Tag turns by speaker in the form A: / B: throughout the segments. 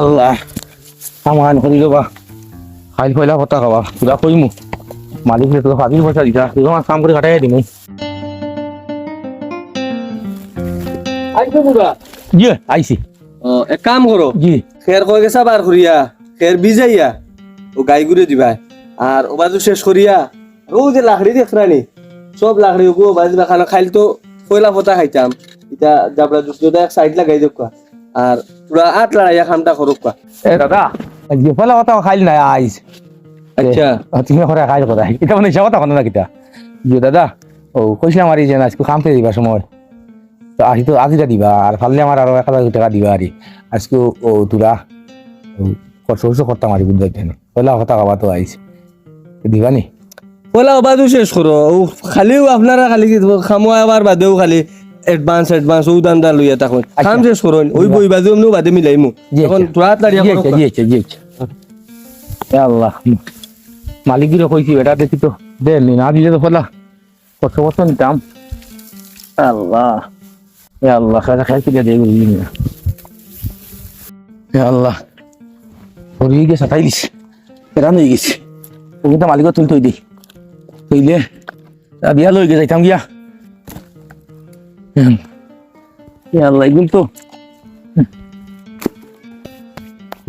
A: আল্লাহ খাইল কথা খাবা কইমু। মালিক তো হাজির পয়সা দিতা তুই আমার কাম করে কাটাই দিমু।
B: আইছো বুড়া
A: জি আইছি।
B: ও এক কাম করো
A: জি।
B: খের কয়ে গেছা বার করিয়া খের ভিজাইয়া ও গাই গুড়ে দিবা আর ও বাজু শেষ করিয়া ও যে লাকড়ি দেখরানি সব লাকড়ি ওগো বাজি খানা খাইল তো কয়লা ফটা খাইতাম। এটা জাবরা দুসরা এক সাইড লাগাই দেব আর পুরা আট লড়াইয়া খামটা করুক
A: এ দাদা যে পয়লা কথা খাইল না আইস
B: আচ্ছা।
A: তুমি করে খাইল কথা। এটা মানে হিসাব কথা না কিতা? জি দাদা ও কইছে আমার এই যে আজকে পেয়ে দিবা সময়। তো আজ তো আজিটা দিবা আর ফাললে আমার আরও এক হাজার টাকা দিবা আরি আজকে ও ও কষ্ট কষ্ট করতাম আরি বুঝতে পারছি পয়লা কথা খাবা তো আইস দিবা নি?
B: কয়লা ও শেষ করো ও খালিও আপনারা খালি কি খামোয়া আবার বাদেও খালি। এডভান্স এডভান্স ও দান্দা লইয়া থাকুন। খাম শেষ করো ওই বই বাজু এমনিও বাদে মিলাইমু। এখন
A: আচ্ছা।
B: তোরা তাড়িয়া করো
A: আচ্ছা জি আচ্ছা জি আচ্ছা এ আল্লাহ মালিকেরও কইছি এটা দেখি তো দেননি না দিলে তো ফলা। কত বছর নিতাম। আল্লাহ। এ আল্লাহ খাজা খাই কিনে দিয়ে গেলি না। এ আল্লাহ হরিয়ে গেছে সাতাইলিস এরা নই গেছে। ওকে তো মালিকও তুল তৈ দি। তৈলে তা বিয়া লই গে যাইতাম গিয়া। আল্লাহ এগুলো তো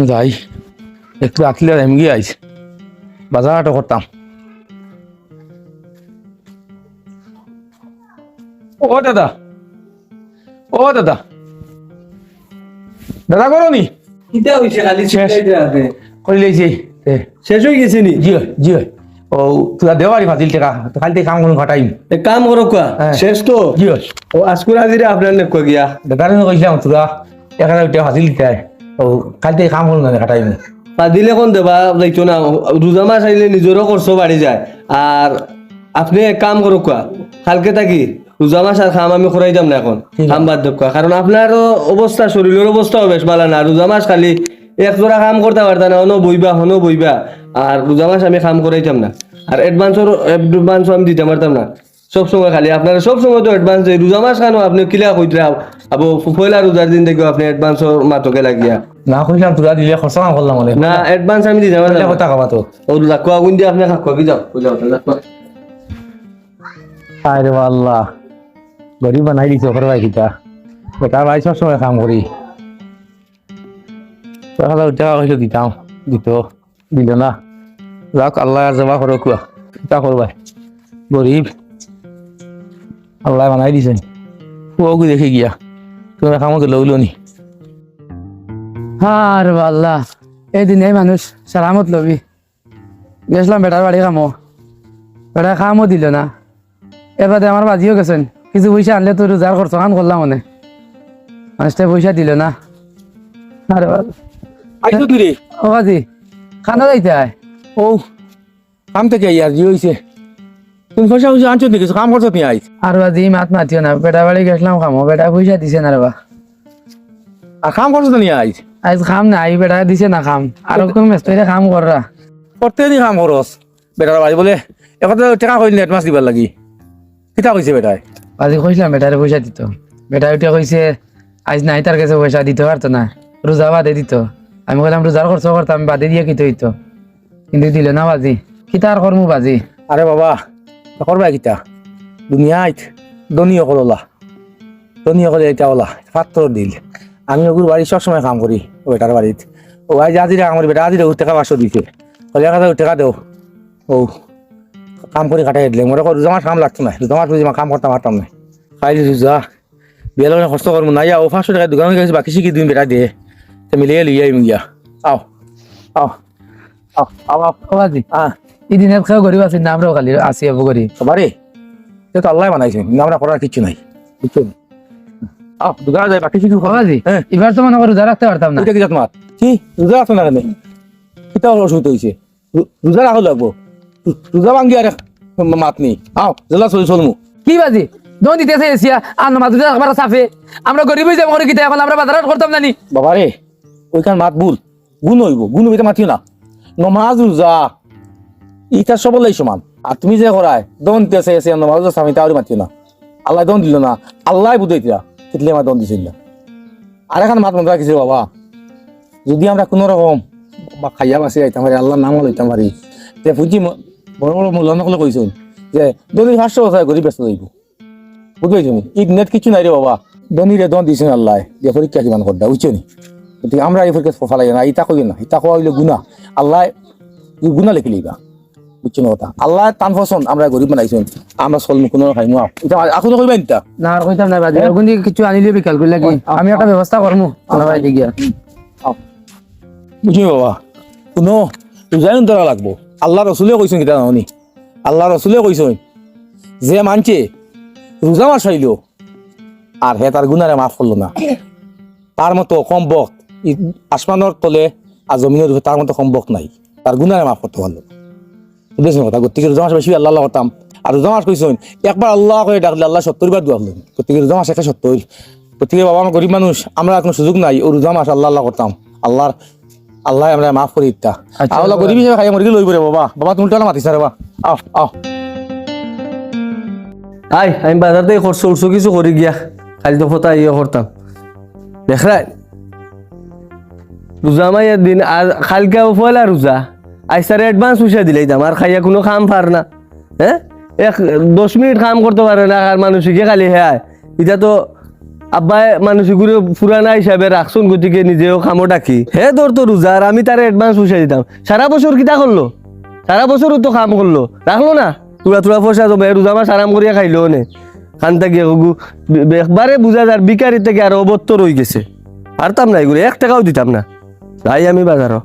A: যাই একটু আঁকলে আমি গিয়ে আইস বাজারটা করতাম। ও দাদা ও দাদা। দাদা করো নি?
B: কিতা হইছে খালি
A: শেষ।
B: হয়ে গেছে নি?
A: জি হয়, জি হয়। ও তুই দেওয়ারি ফাজিল টাকা খালি কাম ঘটাইম
B: এক কাম করো
A: হ্যাঁ।
B: শেষ তো?
A: জি হয়।
B: ও আজকুর হাজিরে আপনার নেকো গিয়া?
A: কইছিলাম তোরা টাকা ফাজিল দিতে ও খালি কাম
B: পা দিলে কোন দেবা যাইতো না রোজা মাস আইলে নিজেরও খরচ বাড়ি যায়। আর আপনি এক কাম করো কোয়া কালকে থাকি রোজা মাস আর খাম আমি করাই যাম না এখন। খাম বাদ দেব কারণ আপনারও অবস্থা শরীরের অবস্থাও বেশ ভালো না। রোজা মাস খালি এক জোড়া কাম করতে পারতাম না হনো বইবা হনো বইবা আর রোজা মাস আমি কাম করাইতাম না। আর অ্যাডভান্সও অ্যাডভান্সও আমি দিতে পারতাম না। সব সময় খালি আপনারা সব সময় তো অ্যাডভান্স দেয় রোজা মাস খানো আপনি কিলা কইতরা আবো পয়লা রোজার দিন দেখো আপনি অ্যাডভান্সও মাতকে লাগিয়া।
A: না কইলাম তোরা দিলে খরচা কাম করলাম
B: না অ্যাডভান্স আমি দিতে পারতাম না।
A: কথা খাবা তো?
B: ও লাকুয়া আগুন দিয়ে আপনি খাকুয়া কি যাও বুঝাও লাকুয়া
A: আরে আল্লাহ গরিব বানাই দিছে ভাই কিতা। বেটার ভাই সব সময় কাম করি হাজার টাকা হইলে দিতাম দিত দিল না। যাক আল্লাহ আর জমা করো কুয়া কিতা করবাই গরিব আল্লাহ বানাই দিছে। কুয়াকে দেখে গিয়া। তুমি কামকে লইল নি
C: আর আল্লাহ এই দিনে মানুষ সালামত লবি। গেছিলাম বেটার বাড়ি খামো বেটা খামও দিল না। এবারে আমার বাজিও গেছেন কিছু পয়সা আনলে তো রোজার খরচ খান করলাম মানে। মানুষটা পয়সা দিল না। আরে
A: তুই
C: ও বাজি। খানা যাইতে আয়
A: ও কাম থেকে ইয়ার জি হইছে তুমি পয়সা পয়সা আনছো নাকি? কাম করছ তুমি আইস
C: আর বাজি মাত মাতিও না বেটা বাড়ি গেছিলাম খামো। বেটা পয়সা দিছে না বা
A: আর কাম করছ তো নিয়ে আইস
C: আজ খাম না আই বেটা দিছে না খাম। আর কোন মেস্তরে খাম কররা
A: করতে দি কাম করস বেটার ভাই বলে এখন টাকা কইলে এডভান্স দিবার লাগি। কিতা কইছে বেটাই?
C: আজি কইছিলাম বেটারে পয়সা দিত। বেটা উঠে কইছে আজ নাই তার কাছে পয়সা দিতে পারতো না। রোজা বাদে দিত। আমি বললাম রোজার খরচ করতাম আমি বাদে দিয়ে কিতো হইতো কিন্তু দিল না বাজি। কিতা আর করমু বাজি?
A: আরে বাবা করবা কিতা দুনিয়াত ধনী অকললা ধনী অকলে এটা ওলা পাত্র দিল। আমি ওগুর বাড়ি সবসময় কাম করি, ও বেটার বাড়িত। ও আজ আজিরা আমার বেটা আজিরা ও টাকা পাঁচশো দিছে কলে এক হাজার দেও। ও কাম করে কাটাই দিলে রোজা মাস কাম লাগতো না মাস বুঝি কাম করতে পারতাম না। খাই দিছো, যা। বিয়ে লগনে কষ্ট করব না ইয়া ও পাঁচশো টাকা দোকানে গেছে, বাকি শিখি তুমি বেটা দিয়ে? মিলিয়ে লিয়ে আইম গিয়া। আও আও। আও আও আও
C: ও বাজি
A: আহ
C: এই দিনের খেয়েও গরিব আছি না আমরাও খালি আসি আবু করি
A: সবারে সে তো আল্লাহ বানাইছে আমরা করার কিছু নাই। কিছু নেই। আহ দোকানে যাই বাকি কিছু
C: ও বাজি
A: হ্যাঁ
C: এবার তো মনে করো রোজা রাখতে পারতাম না।
A: এটা কি তোমার কি? রোজা আছো না কেন? কিতা অসুবিধা হয়েছে রোজা রাখো লাগবো। রোজা ভাঙ্গি আর মাত নেই আও জেলা চলি চলমু
C: কি বাজি? দোন দিতেছে এসিয়া আর নমাজ দিতে একবার সাফে আমরা গরিব হয়ে যাব করে এখন আমরা বাজার করতাম না নি
A: বাবারে ওইখান মাত ভুল গুণ হইব গুণ হইতে মাতিও না। নমাজ রোজা। ইটা সবলাই সমান। আর তুমি যে করায়, দন দিতেছে এসে নমাজ রোজা স্বামী তাও মাতিও না। আল্লাহ দন দিল না, আল্লাহ বুঝাই দিয়া তিতলে আমার দন দিছিল আর এখন মাত মনে রাখিছে বাবা। যদি আমরা কোনো রকম বা খাইয়া বাসি যাইতাম পারি আল্লাহর নামও লইতাম পারি পুঁজি ম- বড় বড় মূল্যানকলে কইছেন যে দনি পাঁচশো বছর গরিব ব্যস্ত যাইব বুঝতে তুমি? ঈদ নেট কিছু নাই রে বাবা। দনিরে দন দিছেন আল্লাহ। যে পরীক্ষা কিমান করদা নি? গতিকে আমরা এই পরীক্ষা ফলাই না ইতা কই না ইতা কোয়া হইলে গুণা। আল্লাহ গুণা লিখি লিবা বুঝছ না কথা? আল্লাহ টান পছন্দ আমরা গরিব বানাইছেন আমরা চল মুখ কোনো খাইমু এটা কইবা নিতা
C: না আর কইতাম না বাজি। কিছু আনিলে বিকাল করলে কি আমি একটা ব্যবস্থা করমু বাড়িতে গিয়া
A: বুঝি বাবা কোনো বুঝাই ধরা লাগবো। আল্লাহ রসুলে কইছেন কিতা নাহনি আল্লাহ রসুলে কইছেন যে মানছে রোজা মাস হইল আর হে তার গুনারে মাফ করল না। তার মতো কম বক আসমানের তলে আর জমিনের উপরে তার মতো বক নাই। তার গুনারে মাফ করতে পারল বুঝেছেন কথা? গতিকে রোজা মাস বেশি আল্লাহ আল্লাহ করতাম। আর রোজা মাস কইছেন একবার আল্লাহ করে ডাকলে আল্লাহ সত্তর বার দোয়া হলেন গতিকে রোজা মাস একে সত্তর। গতিকে বাবা আমার গরিব মানুষ আমরা কোনো সুযোগ নাই ও রোজা মাস আল্লাহ আল্লাহ করতাম। আল্লাহর আল্লাহ আমরা মাফ করে দিতা।
C: আচ্ছা,
A: আল্লাহ গরিব হিসেবে খাই মরি লই পরে বাবা। বাবা তুমি টানা মাতিস রে বাবা। আও আও
B: আই আমি বাজার থেকে খরচ কিছু করি গিয়া। খালি তো ফতা ইয়ে করতাম। দেখলাই রোজা মাইয়ের দিন আর খালকা পয়লা রোজা আইসারে অ্যাডভান্স পয়সা দিলাই দাম আর খাইয়া কোনো কাম পার না। হ্যাঁ এক দশ মিনিট কাম করতে পারে না আর মানুষকে খালি হ্যাঁ এটা তো আব্বাই মানুষগুলো পুরানা হিসাবে রাখছুন গতিকে নিজেও কামও ডাকি হে তোর তো রোজা আর আমি তার অ্যাডভান্স পয়সা দিতাম সারা বছর কিতা করল সারা বছরও তো কাম করল রাখল না? তুলা তুলা পয়সা জমা রোজা মাস আরাম করিয়া খাইলো নে? খানটা গিয়ে গুগু একবারে বুঝা যার বিকারি থেকে আরও অবত্তর হয়ে গেছে। পারতাম না এগুলো এক টাকাও দিতাম না। তাই আমি বাজারও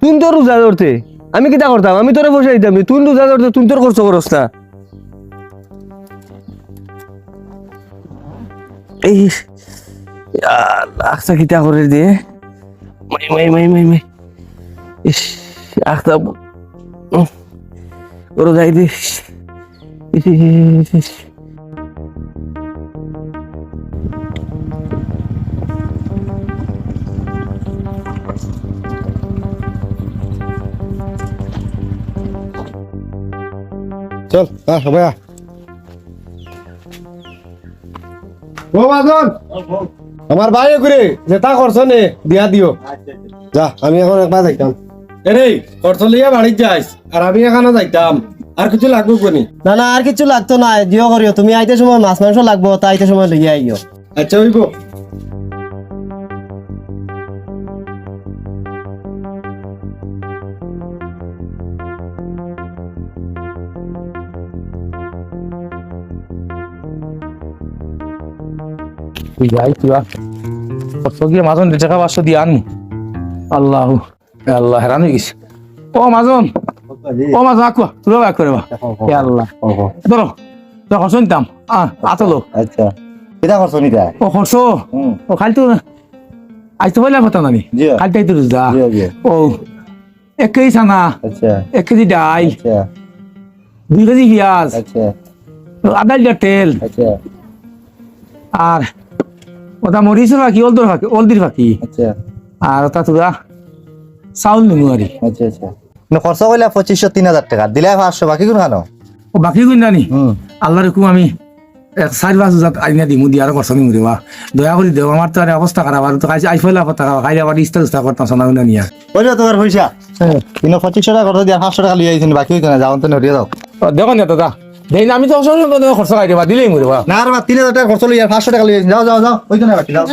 B: তুই তোর রোজা ধরতে। আমি কিতা করতাম? আমি তোরে পয়সা দিতাম তুই রোজা ধরতে তুই তোর খরচ করস না। এই আখতা কিতা করে দিয়ে মাই মাই মাই মাই মাই। ইস আখতা ওরা যাই দিস ইস,
D: চল আহ সবাই আহ ও বাজন আমার ভাই করে যেটা করছ নে দিয়া দিও। যা আমি এখন একবার যাইতাম। এরে খরচ লিয়া বাড়ির যাইস আর আমি এখানে যাইতাম। আর কিছু লাগবে কোনি?
E: না না আর কিছু লাগতো না দিও করিও। তুমি আইতে সময় মাছ মাংস লাগবো তা আইতে সময় লইয়া আইও।
D: আচ্ছা হইব।
A: তুই যাই তুই কত গিয়ে মাজন টাকা পাঁচশো দিয়ে আনমু আল্লাহ আল্লাহ হেরান হয়ে গেছে। ও মাজন ও মাজন আকুয়া তুলো এক করে বা এ আল্লাহ। ধরো তো খরচ নিতাম আতলো।
F: আচ্ছা। কিতা করছ নিতা?
A: ও খরচ ও খালি তো আজ তো কথা আমি খালি তাই তো রুজা?
F: জি জি।
A: ও এক কেজি ছানা?
F: আচ্ছা।
A: এক কেজি ডাল?
F: আচ্ছা।
A: দুই কেজি পেঁয়াজ? আধা লিটার তেল? আর ওটা মরিচের ফাঁকি অলদর ফাঁকি অলদির ফাঁকি।
F: আচ্ছা।
A: আর ওটা তোরা চাউল নিমু আরি
F: আচ্ছা আচ্ছা। খরচ করলে পঁচিশশো তিন হাজার টাকা। দিলে পাঁচশো বাকি কোন খানো?
A: ও বাকি কই নানি
F: হুম।
A: আল্লাহর হুকুম আমি এক চারি পাঁচ হাজার আইনা দিমু দিয়ে আর করছ নিমু দেবা দয়া করে দেও আমার তো আর অবস্থা খারাপ। আর তো খাইছে আই ফেলা কথা খাইলে আবার ইস্তা উস্তা করতাম সোনা উনা নিয়ে।
F: ওই যে তোমার পয়সা? কিন্তু পঁচিশশো টাকা খরচ দিয়া পাঁচশো টাকা লিয়ে আইছেন বাকি যাও তো নড়িয়ে যাও।
A: দেখো না দাদা দেই না আমি তো অসংখ্য তোমার খরচ দেবা দিলেই
F: না আর তিন হাজার টাকা খরচ লিয়ে পাঁচশো টাকা আইছেন যাও যাও যাও হইতো না বাকি যাও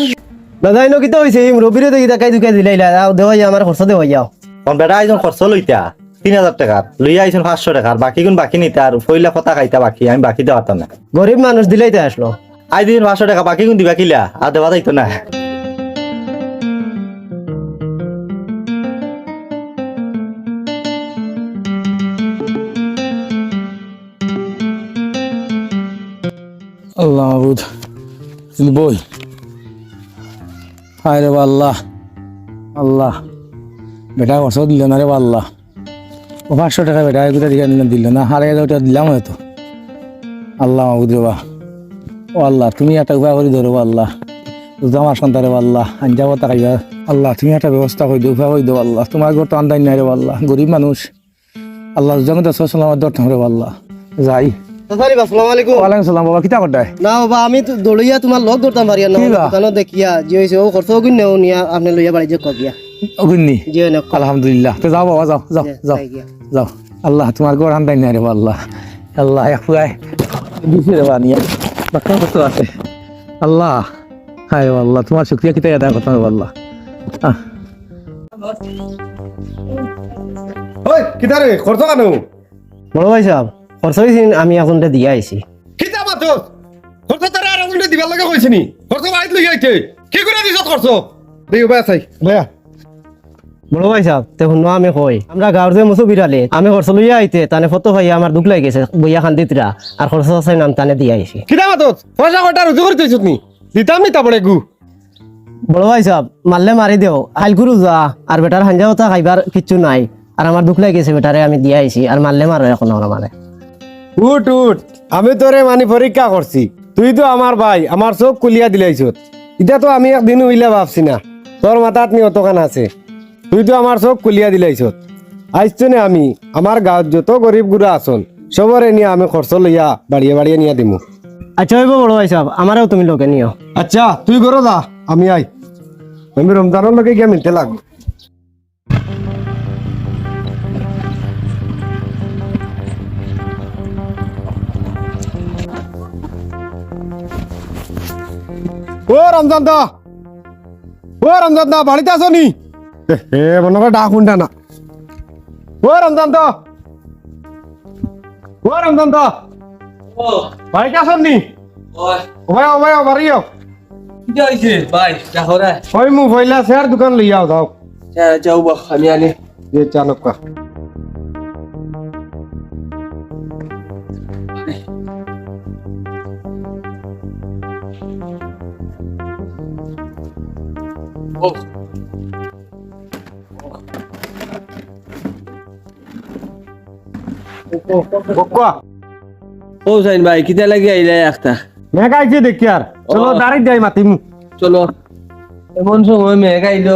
E: দাদা ইনো কিতা হইছে এই রবিরে দেখি দেখাই দুকাই দিলাইলা আও দেওয়াই আমার খরচ দেওয়াই যাও।
F: কোন বেটা আইজন খরচ লইতা তিন হাজার টাকা। লইয়া আইছেন পাঁচশো টাকা আর বাকি কোন বাকি নিতে আর পয়লা কথা খাইতা বাকি আমি বাকি দেওয়া পারতাম না।
E: গরিব মানুষ দিলাইতে আসলো।
F: আই দিন পাঁচশো টাকা বাকি কোন দিবা কিলা আর দেওয়া যাইতো না।
A: আল্লাহ মাহবুদ কিন্তু বই? হায় রে আল্লাহ। আল্লাহ। বেটা খরচ দিল না রে আল্লাহ। ও পাঁচশো টাকা বেটা এগুলো দিকে দিল না। হারে গেলে ওটা দিলাম হয়তো। আল্লাহ মাহবুদ রে বা। ও আল্লাহ, তুমি একটা উপায় করে ধরো আল্লাহ। আমার সন্তান রে আল্লাহ। আনজাব তাকাইবা আল্লাহ, তুমি একটা ব্যবস্থা করে দিও, উপায় করে দিও আল্লাহ। তোমার ঘর তো আন্দাজ নাই রে বা আল্লাহ। গরিব মানুষ। আল্লাহ জগতে সসলামার দর রে আল্লাহ। যাই।
E: আমি তো দৌড়িয়া তোমার লগ ধরতাম পারি না দেখিয়া যে হয়েছে ও খরচ ওগুন নেও নিয়া আপনি লইয়া বাড়ি যে কবিয়া
A: অগুন্নি আলহামদুলিল্লাহ। তো যাও বাবা যাও যাও যাও যাও। আল্লাহ তোমার গোড় হান্দাই না রে আল্লাহ। আল্লাহ এক ফুয়ায় দিছি রে বানিয়া বাক্কা কত আছে। আল্লাহ হায় আল্লাহ তোমার শুক্রিয়া কিতা আদায় করতে হবে আল্লাহ।
D: ওই কিতা রে খরচ কেন?
E: বড় ভাই সাহেব। খরচ হয়েছে আমি এখন দিয়া আইছি।
D: কিতা মাতস খরচ তারা আর উল্টে দিবার লাগে কইছিনি খরচ বাড়িত লই আইতে কি করে দিছ খরচ দেই ভাই চাই ভাইয়া।
E: বড় ভাই সাহেব তে শুনো আমি কই। আমরা গাঁৱৰ যে মুসু বিড়ালে আমি খরচ লইয়া আইতে তানে ফটো ভাই আমার দুঃখ লাগি গেছে বইয়া খান দিতরা আর খরচ আছে নাম তানে দিয়া আইছি।
D: কিতা মাতস পয়সা কটা রুজু করে দিছ নি? দিতাম নি তাবড়ে গু
E: বড় ভাই সাহেব মারলে মারি দেও হাইলগুরু যা আর বেটার হাঞ্জা কথা খাইবার কিচ্ছু নাই আর আমার দুঃখ লাগি গেছে বেটারে আমি দিয়া আইছি আর মারলে মারো এখন ওরা মানে।
D: উঠ উঠ। আমি তোরে মানি পরীক্ষা করছি। তুই তো আমার ভাই আমার চোখ কুলিয়া দিলাইছ। এটা তো আমি একদিন উইলা ভাবছি না। তোর মাথাত নি অতখান আছে। তুই তো আমার চোখ কুলিয়া দিলাইছ। আইসছো নে আমি আমার গাঁৱত যত গরিব গুড়া আসন সবরে নিয়ে আমি খরচ লইয়া বাড়িয়ে বাড়িয়ে নিয়ে দিমু।
E: আচ্ছা হইব বড় ভাই সাহেব আমারও তুমি লোকে নিও
D: আচ্ছা তুই করো যা আমি আই। আমি রমজানের লোকে গিয়ে মিলতে লাগবো। ও রমজান দা। ও রমজান দা বাড়িতে আসো নি? এ মনে করে ডাক উন্ডা না। ও রমজান দা। ও রমজান দা। বাড়িতে আসো নি? ওভাই ওভাই বাড়িও
B: কি হয়েছে ভাই দেখো রে
D: ওই মু পয়লা শেয়ার দোকান লই যাও। দাও
B: যাও আমি আনি।
D: যে চালকা বকুয়া।
B: ও সাইন ভাই কিতা লাগি আইলে একটা
D: মেঘ আইছে দেখি আর। চলো
B: ও।
D: দাঁড়াই যাই মাতিমু।
B: চলো। এমন সময় মেঘ আইলো।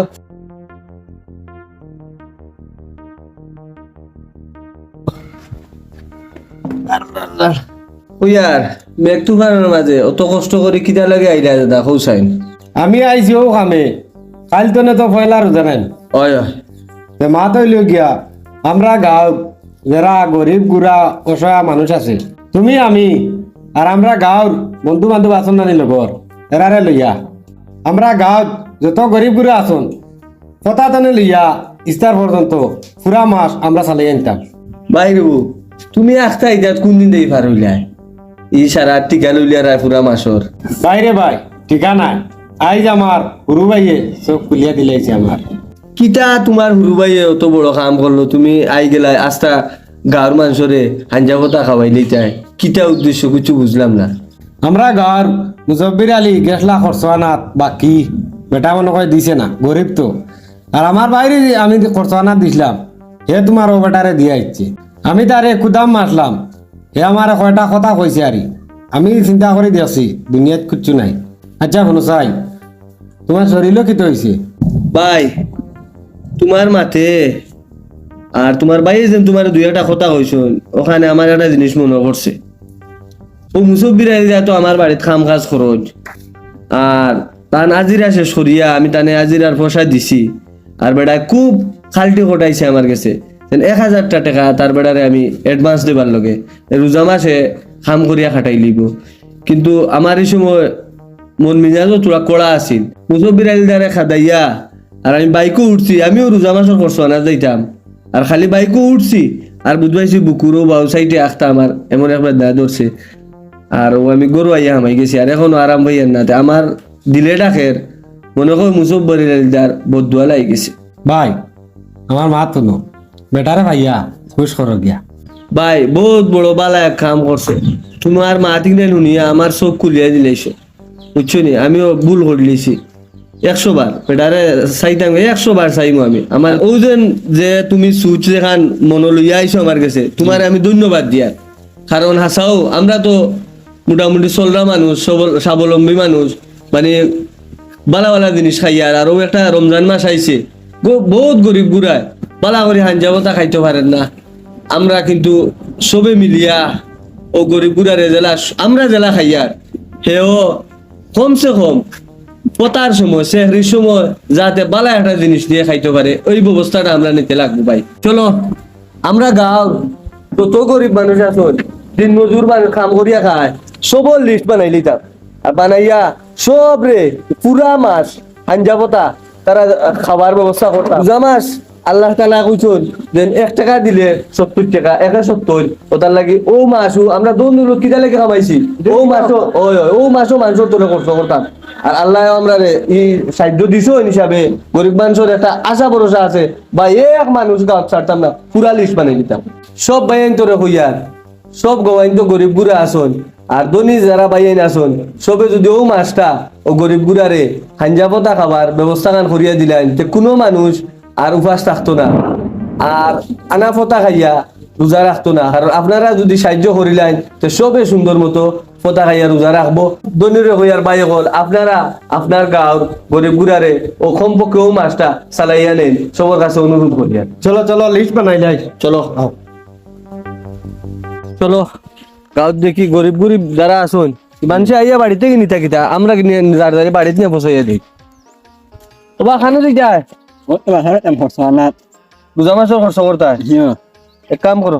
B: ওয়ার মেঘ তুফানের মাঝে অত কষ্ট করে কিতা লাগে আইলা দাদা কৌসাইন
D: আমি আইছি ও কামে। কাল তো তো পয়লা জানেন তে মা তৈল গিয়া আমরা গাঁও যারা গরিব গুড়া অসহায় মানুষ আছে তুমি আমি আর আমরা গাঁৱৰ বন্ধু বান্ধব আছোন নানি লগর এরারে লইয়া আমরা গাঁৱত যত গরিব গুড়া আছোন কথা টানে লইয়া ইস্তার পর্যন্ত পুরা মাস আমরা চালাই আনতাম।
B: বাইরবু তুমি আখতা ইদাত কোন দিন দেই পার হইলা? ই সারা টিকা লইলা রায় পুরা মাসর
D: বাইরে ভাই ঠিকা নাই। আইজ আমার গুরু ভাইয়ে চোখ খুলিয়া দিলাইছে আমার
B: কিতা তোমার হুরু ভাই অত বড় কাম করল তুমি আই গেলা আস্তা গাঁর মানুষরে হাঞ্জা কথা খাওয়াই লইতাই কিতা উদ্দেশ্য কিছু বুঝলাম না?
D: আমরা গাঁৱৰ মুজব্বির আলী গেছলা খরচানাত বাকি বেটা মনে কয় দিছে না গরিব তো। আর আমার বাইরে আমি খরচানাত দিছিলাম হে তোমার ও বেটারে দিয়ে আসছে আমি তারে কুদাম মারলাম হে আমার কয়টা কথা কইছে আরি আমি চিন্তা করে দিয়েছি দুনিয়াত কিচ্ছু নাই। আচ্ছা শুনো চাই। তোমার শরীরও কিতো হয়েছে
B: ভাই, তোমার মাথে আর তোমার বাইরে যেন তোমার দুই একটা কথা কইছুন ওখানে আমার একটা জিনিস মনে পড়ছে। ও মুসব্বির আইলা তো আমার বাড়িত কাম কাজ খরচ। আর তান আজিরা শেষ করিয়া আমি তানে আজিরার পয়সা দিছি। আর বেড়া খুব খালটি কটাইছে আমার কাছে। এক হাজারটা টাকা তার বেড়ারে আমি অ্যাডভান্স দেবার লগে। রোজা মাসে কাম করিয়া খাটাই লিব কিন্তু আমার এই সময় মন মিজাজও তোরা কড়া আছিল। মুসব্বির আইল দ্বারা খাদাইয়া আর আমি বাইকও উঠছি আমিও রোজা মাসের করছ না যাইতাম আর খালি বাইকও উঠছি আর বুঝবাইছি বুকুরও বাউ সাইডে আখতা আমার এমন একবার দা ধরছে আর ও আমি গরু আইয়া হামাই গেছি আর এখনও আরাম হইয়ার না আমার দিলে ডাকের মনে কর মুসব্বর দার বদুয়া লাই গেছে।
D: ভাই আমার মা তো নো বেটারে ভাইয়া খুশ করো গিয়া।
B: ভাই বহুত বড় বালা এক কাম করছে তোমার মা তিনটা নুনিয়া আমার চোখ খুলিয়া দিলাইছো। বুঝছ নি আমিও ভুল করে লিছি একশো বার। পেটারে চাইতাম, একশো বার চাইমো আমি। আমার ও যেন যে তুমি সুচ যেখান মনে লইয়া আইছো আমার কাছে তোমার আমি ধন্যবাদ দিয়া। কারণ হাসাও আমরা তো মোটামুটি চলরা মানুষ স্বাবলম্বী মানুষ মানে বালা বালা জিনিস খাই আর আরও একটা রমজান মাস আইছে বহুত গরিব গুড়ায় বালা করে হাঞ্জাবতা খাইতে পারেন না। আমরা কিন্তু সবে মিলিয়া ও গরিব গুড়ারে জেলা আমরা জেলা খাইয়ার হেও কমসে কম পতার সময় সেহরির সময়, যাতে বালা একটা জিনিস দিয়ে খাইতে পারে, ওই ব্যবস্থাটা আমরা নিতে লাগবো ভাই। চলো, আমরা গাঁও যত গরিব মানুষ আছেন দিন মজুর মানুষ কাম করিয়া খায় সবর লিস্ট বানাই লিতাম আর বানাইয়া সব রে পুরা মাস আঞ্জা পতা তারা খাবার ব্যবস্থা করতাম পূজা মাস আল্লাহ তালা কইছন যেন এক টাকা দিলে সত্তর টাকা, একে সত্তর। ওটার লাগি, ও মাসও আমরা দোন দূর কিটা লেগে খামাইছি ও মাসও ওই ও মাসও মানুষের তোরে কষ্ট করতাম আর আল্লাহ আমরা এই সাহায্য দিছ হিসাবে গরিব মানুষের একটা আশা ভরসা আছে বা এক মানুষ গাঁত ছাড়তাম না, পুরা লিস্ট বানিয়ে দিতাম। সব বাইন তোরে হইয়ার সব গোয়াইন তো গরিব গুড়া আসন, আর ধনী যারা বাইন আসন, সবে যদি ও মাছটা ও গরিব গুড়ারে হাঞ্জা পতা খাবার ব্যবস্থা গান করিয়া দিলেন, তে কোনো মানুষ আর উপাস থাকতো না। আর আনা ফতা খাইয়া রোজা রাখতো না। কারণ আপনারা যদি সাহায্য করিলেন তো সবে সুন্দর মতো ফতা খাইয়া রোজা রাখব দনিরে হইয়ার বাইক হল আপনারা আপনার গাঁর গরিব গুড়ারে ও কমপক্ষে ও মাছটা চালাইয়া নেন। সবার কাছে অনুরোধ করিয়া
D: চলো চলো লিস্ট বানাই লাই
B: চলো। চলো। গাঁত দেখি গরিব গরিব যারা আসুন মানুষ আইয়া বাড়িতে কিনি থাকিতা। আমরা কিনে যার যারে বাড়িতে নিয়ে বসাইয়া দিই তোমার খানো দিক যায় রোজা মাসের খরচ করতা এক কাম করো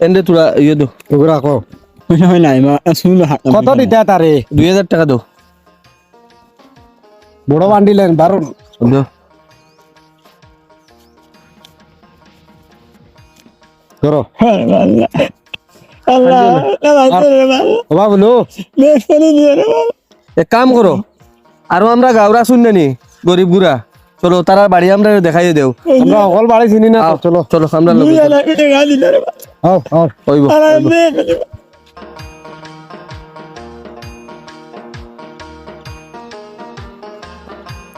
B: এনে তোরা ইয়ে দো
D: ওগুলা কো কত দিতে তারে
B: দুই হাজার টাকা দো
D: বড় বান্ডিলেন বারো
B: দো
D: করো
B: এক কাম করো আরও আমরা গাওরা শুনলে নি গরিব গুড়া চলো তারা বাড়ি আমরা দেখাই দেও।
D: আমরা অকল বাড়ি চিনি না চলো
B: চলো আমরা লগে চলো।
D: আও আও
B: হইব।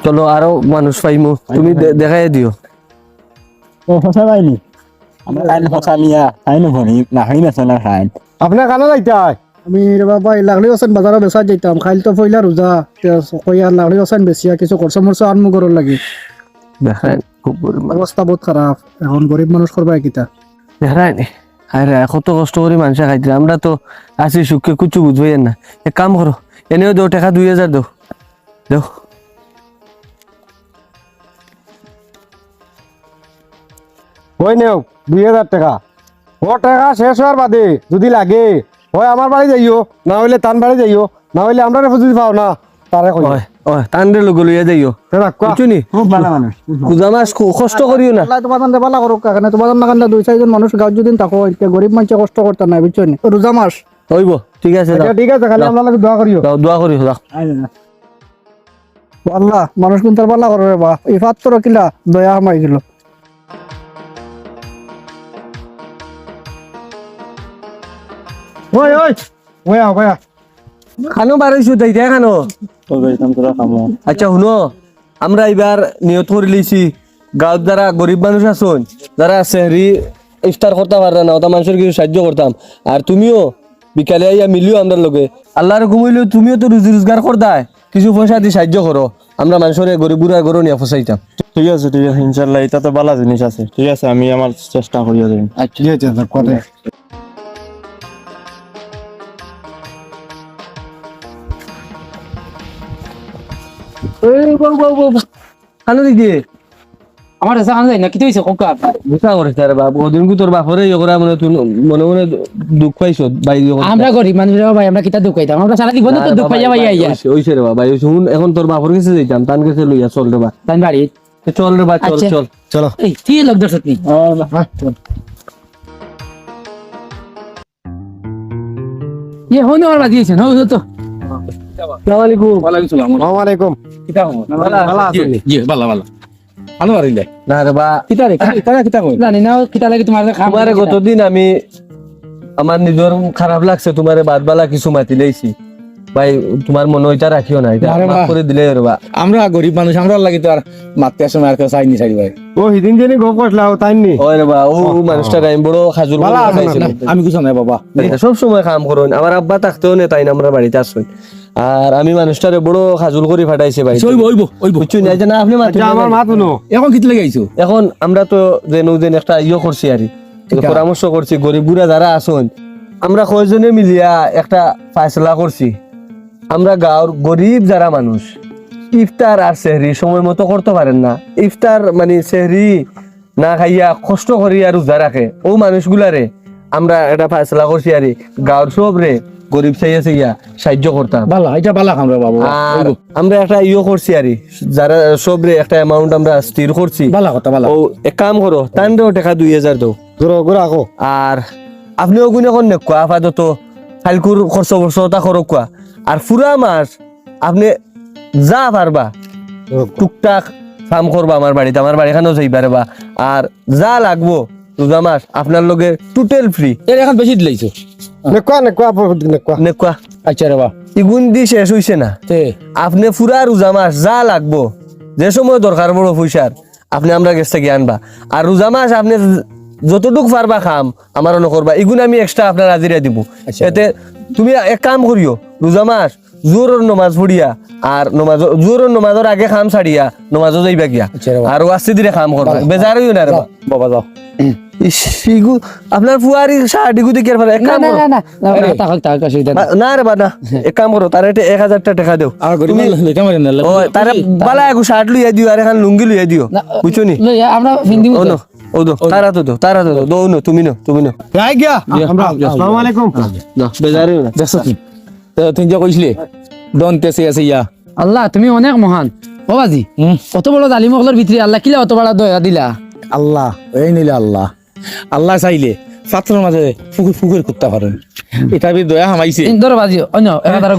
B: চলো আরও মানুষ পাইমু। তুমি দেখাই দিও।
D: আপনার কানা যাইতে
G: আমি বাবা লাগলি আছেন বাজারে বেচা যেতাম খাইল তো ফইলা রোজা কইয়া লাগলি আছেন বেচিয়া কিছু খরচ মরচ আনমু গরর লাগি।
B: দেখাই খুব
G: অবস্থা বহুত খারাপ এখন গরিব মানুষ করবা কিতা
B: দেখাই নি? আরে কত কষ্ট করে মানুষ খাইতে আমরা তো আছি সুখে কুচু বুঝবই না এক কাম করো এনেও দেও টাকা দুই হাজার দেও। দেও।
D: ওই নেও দুই হাজার টাকা। ও টাকা শেষ হওয়ার বাদে যদি লাগে। হয় আমার বাড়ি যাইও না হইলে তান বাড়ি যাইও না হইলে আমরা যদি পাও না তারে কই
B: ওই তান্ডে লোক লইয়া যাইও। বুঝছ নি পূজা মাস কষ্ট করিও না।
G: আল্লাহ তোমার দান বালা করুক কারণে তোমার না কান্দা দুই চারজন মানুষ গাঁও যদি থাকো এতিয়া গরিব মানুষে কষ্ট করতে নি রোজা মাস।
B: হইব ঠিক আছে।
D: আচ্ছা, ঠিক আছে খালি আমরা লাগে দোয়া করিও
B: দোয়া করিও যাও।
G: আল্লাহ মানুষ কিন্তু বালা করে বা এই ফাত্তর কিলা দয়া হামাই গেল
D: ওই ওই। আও ভাইয়া
B: খানো বাড়াইছো তাই দেখ খানো। আচ্ছা শুনো। আমরা এবার নিয়ত করে লিছি। যারা গরিব মানুষ আছেন যারা ইফতার করতে পারে না ওটা মানুষের কিছু সাহায্য করতাম আর তুমিও বিকালে আইয়া মিলিও আমরা লগে। আল্লাহর ঘুমাইলেও তুমিও তো রুজি রোজগার করতাই কিছু পয়সা দিয়ে সাহায্য করো আমরা মানুষের গরিব বুড়া গরু নিয়ে ফসাইতাম
H: ঠিক আছে ঠিক আছে ইনশাল্লাহ এটা তো ভালো জিনিস আছে। ঠিক আছে আমি আমার চেষ্টা করিয়া দেব
D: ঠিক আছে করে
B: খানো দিদি
C: আমার এসে খান যায় না কি হয়েছে কোকা?
B: বুঝা করে তার বাপ। ওদিন তোর বাপরে ইয়ে করা মনে তুই মনে মনে দুঃখ পাইছ বাইরে
C: আমরা গরিব মানুষ রে ভাই আমরা কিতা দুঃখ পাইতাম? আমরা সারা জীবন তো দুঃখ পাইয়া ভাই আইয়া।
B: ওইছে রে বাবা ওইছে শুন এখন তোর বাপর কাছে যাইতাম তান কাছে লইয়া চল রে বা
C: তাই বাড়ি
B: চল রে বা চল
C: আচ্ছা।
B: চল।
D: চলো।
C: এই তুই লোক দর্শক নি। ইয়ে হন আমার বাজি আছে হো তো।
B: আসসালামু আলাইকুম
D: আসসালামু আলাইকুম ভালো আছেন?
A: জি ভালো ভালো। ভালো পারিলে
B: না রে বা।
C: কিতা রে কিতা কিতা কই জানি না কিতা লাগে তোমার খাম
B: গতদিন আমি আমার নিজের খারাপ লাগছে তোমারে বাদ বালা কিছু মাতি লাইছি। ভাই তোমার মনে ওইটা রাখিও না এটা
A: আরে
B: মাফ করে দিলে রে বা।
A: আমরা গরিব মানুষ আমরা লাগি তো আর মারতে আসে আর কেউ চাইনি চাই ভাই।
D: ও হিদিন জেনি গপ তাইনি
B: ওই রে বা ও মানুষটা আমি বড় খাজুর
D: ভালো।
A: আমি কিছু নাই বাবা।
B: সব সময় কাম করুন আমার আব্বা থাকতেও নে তাই না আমরা বাড়িতে আসুন আর আমি মানুষটারে বড় খাজুল করে ফাটাইছে ভাই।
A: ওইব ওইব ওইব।
B: বুঝছ না? যে না আপনি মাথা
D: আচ্ছা আমার মাত শুনো।
A: এখন আইছো
B: এখন আমরা তো যেন যেন একটা ইয়ে করছি আর পরামর্শ করছি গরিব বুড়া যারা আসুন আমরা কয়জনে মিলিয়া একটা ফায়সলা করছি? আমরা গাঁৱৰ গরিব যারা মানুষ ইফতার আর সেহরি সময় মতো করতে পারেন না। ইফতার মানে সেহরি না খাইয়া কষ্ট করি আর রোজা রাখে। ও মানুষগুলারে আমরা একটা ফায়সলা করছি আরে গাঁৱৰ সব রে গরিব চাইয়া চাইয়া সাহায্য করতাম।
A: বালা এটা বালা কাম রে বাবু
B: আমরা একটা ইয়ে করছি আরে যারা সবরে একটা অ্যামাউন্ট আমরা স্থির করছি।
A: বালা কথা বালা।
B: ও এক কাম করো তান দেও টাকা দুই হাজার দাও।
D: গুরো গুরো আকো।
B: আর আপনি ওগুনে কোন নেকুয়া আপাতত ফালকুর খরচ বর্ষতা কোয়া। আর ফুরা মাস আপনি যা পারবা টুকটাক কাম করবা আমার বাড়িতে আমার বাড়িখানেও যাই পারবা। আর যা লাগবো রোজা মাস আপনার লগে টোটাল ফ্রি
A: এর এখন বেশি দিলাইছো
D: নেকুয়া নেকুয়া নেকুয়া
B: নেকুয়া
A: আচ্ছা রে বা
B: ইগুন দি শেষ হইছে না। আপনি ফুরা রোজা মাস যা লাগবো যে সময় দরকার বড় পয়সার আপনি আমরা কাছ থেকে আনবা। আর রোজা মাস আপনি যতটুক পারবা খাম আমার অন্য করবা এগুলো আমি এক্সট্রা আপনার হাজিরা দিব এতে তুমি এক কাম করিও রোজা মাস জোরের নমাজ পড়িয়া আর নমাজ জোরের নমাজের আগে খাম ছাড়িয়া নমাজও যাইবা গিয়া
A: আচ্ছা।
B: আর ওয়াস্তি দিলে খাম করবা বেজার হইও না
A: বাবা যাও
B: আপনার ফুয়ারি শার্ট ইগু দেখে আর এক
C: না
B: কাম
C: না
B: করো।
C: না
B: রে বা না এক কাম করো তার এটা এক হাজার টাকা দেও তারে বালা একু শার্ট লইয়া দিও আর এখন লুঙ্গি লইয়া দিও। বুঝছ নি
C: আমরা
B: ও দো তারা তো দো তারা তো দো দো নো তুমি নো তুমি নো।
D: রাই গিয়া। আসসালামু আলাইকুম।
B: না বেজারে না
A: দেখছ কি? তো তুই কইছিলে দন তেসে আছে ইয়া।
C: আল্লাহ তুমি অনেক মহান। ও বাজি। কত বড় জালিমকলের ভিতরে আল্লাহ কিলা অত বড় দয়া দিলা?
A: আল্লাহ এই নিলে আল্লাহ। আল্লাহ চাইলে পাত্রের মাঝে ফুকুর ফুকুর করতে পারেন এটা বি দয়া হামাইছে।
C: ধরো বাজি অন্য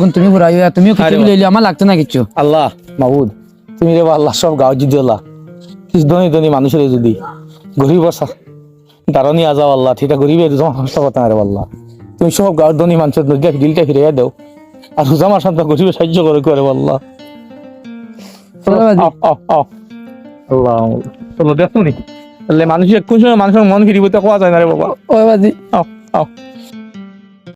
C: গুণ তুমি ঘুরাই তুমিও কিছু
A: আরে
C: লইলি আমার লাগতো না কিছু।
A: আল্লাহ মাহবুদ তুমি রে আল্লাহ সব গাঁও যদি আল্লাহ কিছু ধনী ধনী মানুষের যদি গরিব আসা দারণি আজাও আল্লাহ ঠিকা গরিবের জমা কথা আল্লাহ তুমি সব গাঁর ধনী মানুষের নদী দিলটা ফিরে দাও। আর হুজাম আসান তো গরিবের সাহায্য করে করে আল্লাহ। আল্লাহ চলো দেখো নি। মানুষের কোন সময় মানুষের মন ফিরিব তো কোয়া যায় না রে বাবা।
C: ও বাজি
A: আও আও